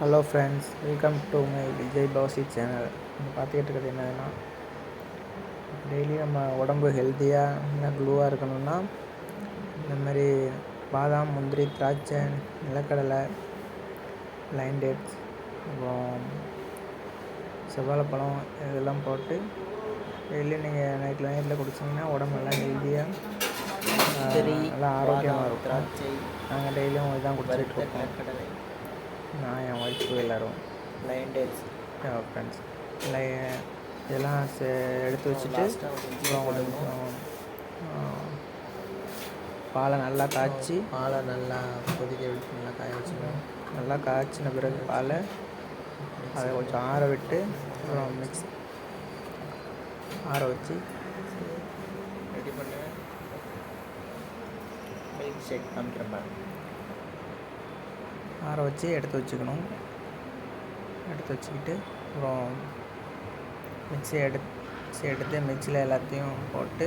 Hello friends welcome to my Vijay பவசி channel நம்ம பார்த்துக்கிட்டு இருக்கிறது என்னன்னா டெய்லி நம்ம உடம்பு ஹெல்த்தியாக இன்னும் க்ளூவாக இருக்கணும்னா இந்த மாதிரி பாதாம் முந்திரி திராட்சை நிலக்கடலை லைன் டேட்ஸ் அப்புறம் செவ்வாழைப்பழம் இதெல்லாம் போட்டு டெய்லி நீங்கள் நைட்டில் நைட்டில் குடிச்சிங்கன்னா உடம்பு நல்லா ஹெல்த்தியாக நல்லா ஆரோக்கியமாக இருக்கும். திராட்சை நாங்கள் டெய்லியும் இதான் குடிச்சிட்டு இருக்கோம். ஒய்ஃபு எல்லோரும் லைன் டேட்ஸ் ஃப்ரெண்ட்ஸ் இல்லை இதெல்லாம் எடுத்து வச்சுட்டு கொஞ்சம் ஆ, பாலை நல்லா காய்ச்சி பாலை நல்லா கொதிக்க விட்டு நல்லா காய வச்சுக்கணும். நல்லா காய்ச்சின பிறகு பாலை அதை கொஞ்சம் ஆற விட்டு அப்புறம் மிக்ஸ் ஆற வச்சு ரெடி பண்ண. மில்க் ஷேக் காமிக்கிறேன் பாருங்க ஆற வச்சு எடுத்து வச்சுக்கணும். எடுத்து வச்சுக்கிட்டு அப்புறம் மிக்ஸி எடுத்து எடுத்து மிக்சியில் எல்லாத்தையும் போட்டு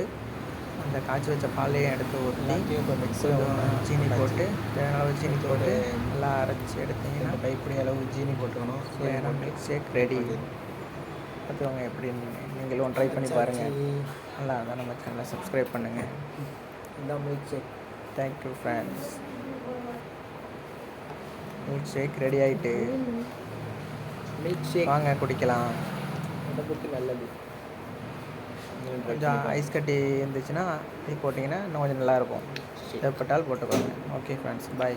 அந்த காய்ச்சி வச்ச பாலையும் எடுத்து ஊற்றி கொஞ்சம் சீனி போட்டு தேவையான அளவு சீனி போட்டு நல்லா அரைச்சி எடுத்தீங்கன்னா கைப்பிடி அளவு ஜீனி போட்டுக்கணும். சுவையான மில்க் ஷேக் ரெடி பார்த்துக்கோங்க எப்படி நீங்களும் ட்ரை பண்ணி பாருங்கள் நல்லா இருந்தால் நம்ம சேனலை சப்ஸ்கிரைப் பண்ணுங்கள் இதான் milk shake thank you friends milk shake ready ஆகிட்டு மில்க் ஷேக் வாங்க குடிக்கலாம். உடம்புக்கு நல்லது. கொஞ்சம் ஐஸ் கட்டி இருந்துச்சுன்னா டீ போட்டிங்கன்னா இன்னும் கொஞ்சம் நல்லாயிருக்கும். தேவைப்பட்டால் போட்டுக்கோங்க. Okay friends bye